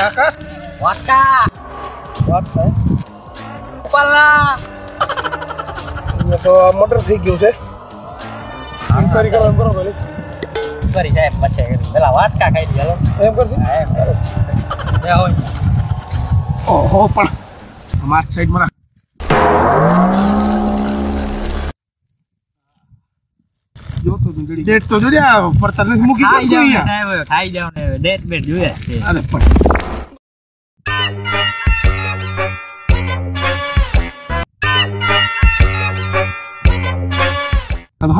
વાત થાય. પલ્લા તો મટર થઈ ગયું છે. ઇન્કવાયરી કરવા કરો પેલી કરી સાહેબ પછી પેલા વાટકા ખાઈ લીધા એમ કરશે? હા એમ કરો. જે હોય. ઓહો પણ અમાર સાઈડમાં જો તો જુંદડી ડેટ તો જોડે આ પર તને મૂકી ખાઈ જાવ ને ખાઈ જાવ ને ડેટ બેટ જોયા છે. અરે પણ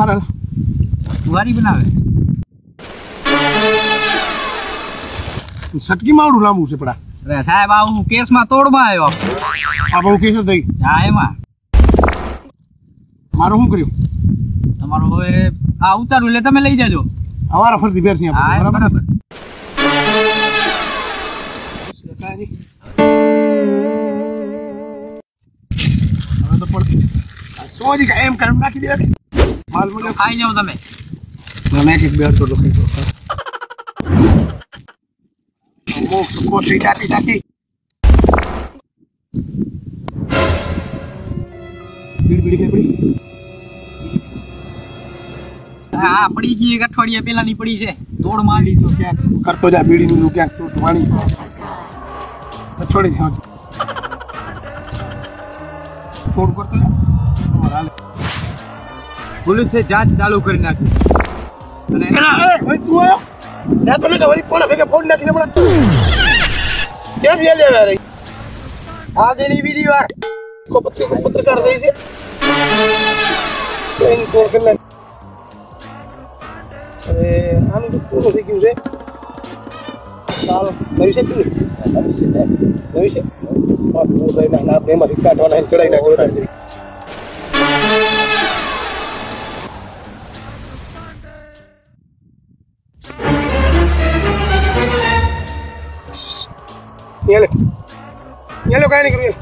આ તો હારા વારી બનાવે સટકી માવડું લાંબુ છે પડા અરે સાહેબ આવું કેસમાં તોડમાં આવ્યો આ બહુ કેસ થઈ હા એમાં મારું શું કર્યું તમારું હવે આ ઉતારું એટલે તમે લઈ જાજો અમારા ફરતી ફેર છે હા એમ બરાબર હવે તો પણ સોજી કા એમ કરીને નાખી દે માલ મળ્યો ખાઈ જાવ તમે મને એક બે તો લખી દો અમુક સુકો થઈ જાતી જાતી બીડી બીડી કે પડી હા પડી ગઈ એક અઠવાડિયા પેલાની પડી છે તોડ માંડી તો ક્યાંક કરતો જા બીડીનું નું ક્યાંક તું વાણી તો છોડી દે ફોન કરતો જા અમારે હાલે. પોલીસે જાંચ ચાલુ કરી નાખી અને તું આયો? ત્યાં તો વળી પોણા ભેગા ફોન નાખીને હમણાં. ક્યાંથી આ લેવા રહી? આ જેની બીજી વાર કો પત્રકાર થઈ છે એની કોલ કરી નાખ. અરે આનું તો પૂરું થઈ ગયું છે ચાલો નવી છે કે નહીં? છે હા, તો હું લઈને આને આપણે એમાંથી કાઢવાના ચડાઈ નાખો Nyale. Nyale કાંઈ નહીં કર્યું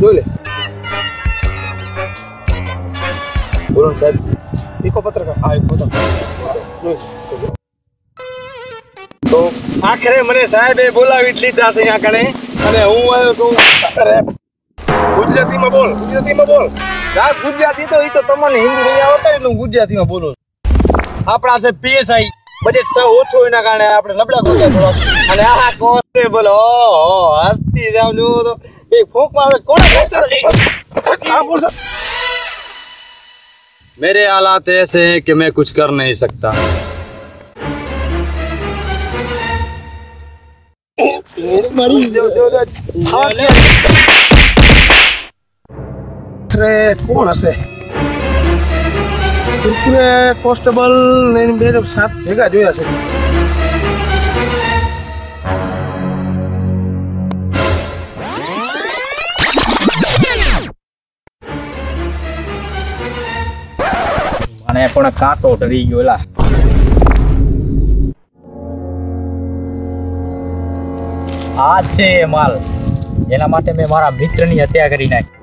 જોઈ લે બોલો સાહેબ ઈકો પત્રકાર હા ઈકો પત્રકાર તો આખરે મને સાહેબે બોલાવી લીધા છે અહીંયા કણે. અને હું આવ્યો છું અરે, ગુજરાતીમાં બોલ ગુજરાતીમાં બોલ. સાહેબ, ગુજરાતી તો એ તો તમને હિન્દી નહીં આવડતા એટલે હું ગુજરાતીમાં બોલું આપણા છે પીએસઆઈ. બજેટ છે ઓછું એના કારણે આપણે નબળા ગુજરાત થોડા અને આ કોન્સ્ટેબલ ઓહો હસતી જાવ જો તો એ ફોકમાં આવે કોણ હા બોલ સર. मेरे हालात ऐसे हैं कि मैं कुछ कर नहीं सकता મારી દેવ દેવ કુરકુરે કોન્સ્ટેબલ ને બે સાત ભેગા જોયા છે. અને પણ કાંટો ડરી ગયો એલા. આ છે માલ. એના માટે મેં મારા મિત્રની હત્યા કરી નાખી.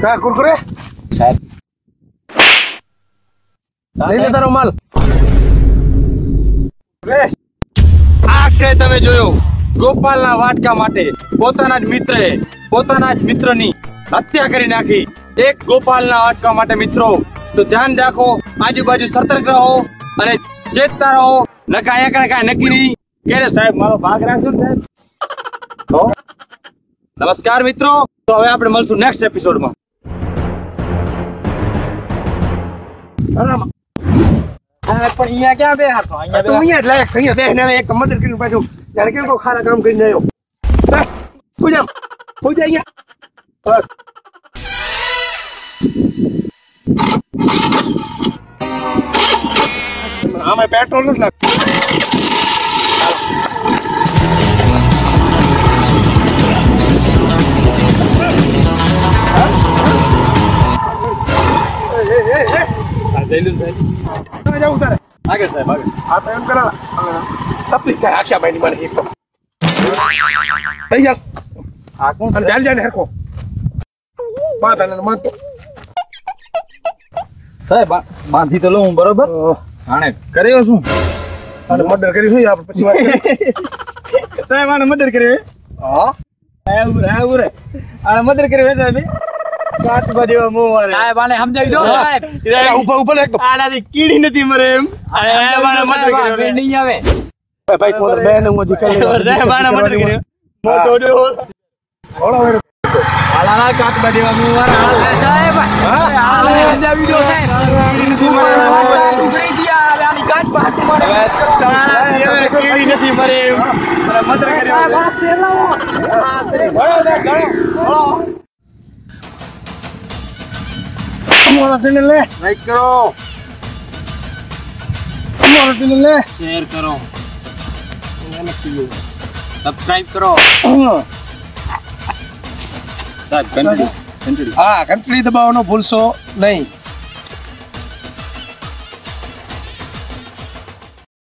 કા કુરકુરે સાહેબ લઈ લે તારો માલ રે આખરે તમે જોયો ગોપાલના વાટકા માટે પોતાના જ મિત્રએ પોતાના જ મિત્રની હત્યા કરી નાખી એક ગોપાલના વાટકા માટે મિત્રો તો ધ્યાન રાખો આજુબાજુ સતર્ક રહો અને ચેતતા રહો નકા અહીંયા કણે કાંઈ નક્કી નહીં ક્યારે સાહેબ મારો ભાગ રાખજો ને સાહેબ તો નમસ્કાર મિત્રો તો હવે આપણે મળશું નેક્સ્ટ એપિસોડમાં પણ અહીંયા ક્યાં બે હતો અહીંયા તું અહીંયા જ લાયક છે અહીંયા બેસીને હવે એક મદદ કરીને પાછું ત્યારે કેમ કોઈ ખારા કામ કરીને આવ્યો હા, હું જાઉં હું જા અહીંયા બસ આમાં પેટ્રોલ નથી લાગતું તમે આગળ સાહેબ આગળ આ તો એમ હું તકલીફ થાય આખ્યા ભાઈની મને એક તો. જા આ કોણ ચાલ જાય હેરકો બાત અને મત સાહેબ બાંધી તો લઉં બરોબર? આને કર્યો શું? અને મર્ડર કર્યું શું આપણે પછી વાત સાહેબ આને મર્ડર કર્યો હા. આવું રે આવું રે આને મર્ડર કર્યો સાહેબ કાચબા બધી મોં વાળે. સાહેબ આને સમજાવી દો સાહેબ. એ ઉપર ઊભા લે આનાથી કીડી નથી મરે એમ. અરે મારા મત કર્યો નહીં આવે. ભાઈ તો બેન હું હજી કરી લઉં. મારા મત કર્યો. મોટો જો ઓળો વેર આલા કાચબા બધી મોં વાળા. હાલ. સાહેબ આને સમજાવી દો સાહેબ. આની તમારે કીડી નથી મરે મર્ડર કર્યો. તેને લે. લાઈક કરો. અમારા તેને લે. શેર કરો. સબસ્ક્રાઇબ કરો. હા. સાહેબ કંટીન્યુ હા ઘંટડી દબાવવાનો ભૂલશો નહીં.